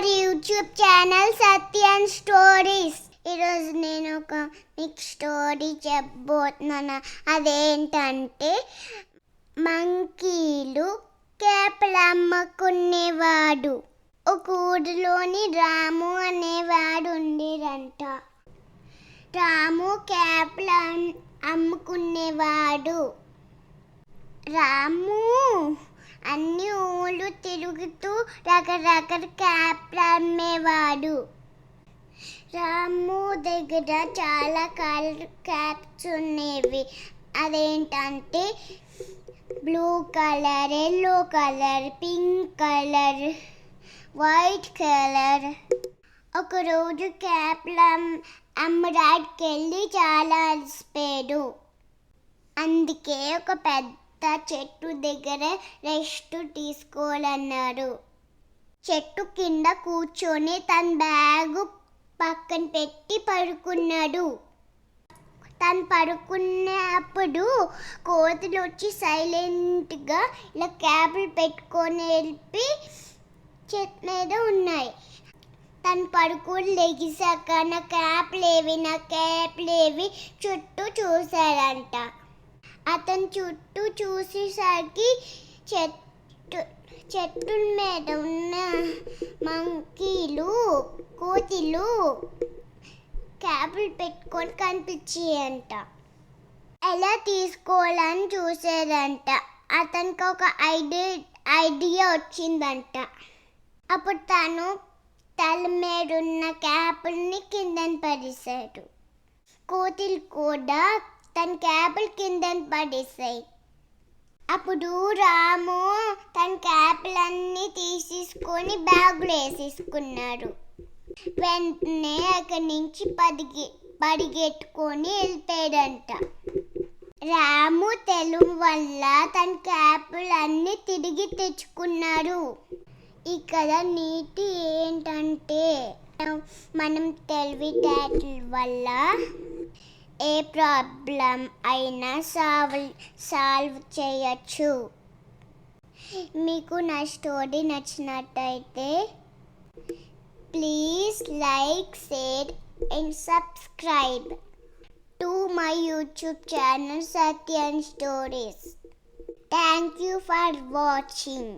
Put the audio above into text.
Our YouTube channel Satyan stories. ఈరోజు నేను ఒక మీకు స్టోరీ చెప్పబోతున్నాను. అదేంటంటే మంకీలు కేపలు అమ్ముకునేవాడు ఒక ఊరిలోని రాము అనేవాడు ఉండేదంట రాము కేపలు అమ్ముకునేవాడు. రాము అన్ని తిరుగుతూ రకరకాల క్యాప్లు అమ్మేవాడు. రాము దగ్గర చాలా కలర్ క్యాప్స్ ఉండేవి. అదేంటంటే blue colour yellow colour pink colour white colour. ఒకరోజు క్యాప్లు అమ్- అమ్మడానికి వెళ్ళి చాలా అలసిపోయాడు. అందుకే ఒక పెద్ద చెట్టు దగ్గర రెస్ట్ తీసుకోవాలన్నారు. చెట్టు కింద కూర్చొని తన బ్యాగు పక్కన పెట్టి పడుకున్నాడు. తను పడుకున్నప్పుడు కోతులు వచ్చి సైలెంట్గా ఇలా క్యాబులు పెట్టుకొని వెళ్ళి చెట్టు మీద ఉన్నాయి. తను పడుకుని లెగిసాక నా క్యాప్ లేవి నా క్యాప్ లేవి చుట్టూ చూశాడంట. అతను చుట్టూ చూసేసరికి చెట్టు చెట్టు మీద ఉన్న మంకీలు కోతిలు క్యాపులు పెట్టుకొని కనిపించాయంట. ఎలా తీసుకోవాలని చూసేదంట అతనికి ఒక ఐడియా ఐడియా వచ్చిందంట. అప్పుడు తను తల మీద ఉన్న క్యాపుల్ని కిందని పడేశాడు కోతిలు కూడా తన క్యాపులు కిందన పడేసాయి అప్పుడు రాము తన క్యాపులన్నీ తీసేసుకొని బ్యాగులు వేసేసుకున్నాడు. వెంటనే అక్కడి నుంచి పదిగి పరిగెట్టుకొని వెళ్ళిపోయాడంట. రాము తెలుగు వల్ల తన క్యాపులన్నీ తిరిగి తెచ్చుకున్నాడు. ఇక్కడ నీతి ఏంటంటే మనం తెలివితేటల వల్ల ఏ ప్రాబ్లం అయినా సాల్వ్ సాల్వ్ చేయొచ్చు. మీకు నా స్టోరీ నచ్చినట్టయితే please like share and subscribe to my YouTube channel Satyan stories. Thank you for watching.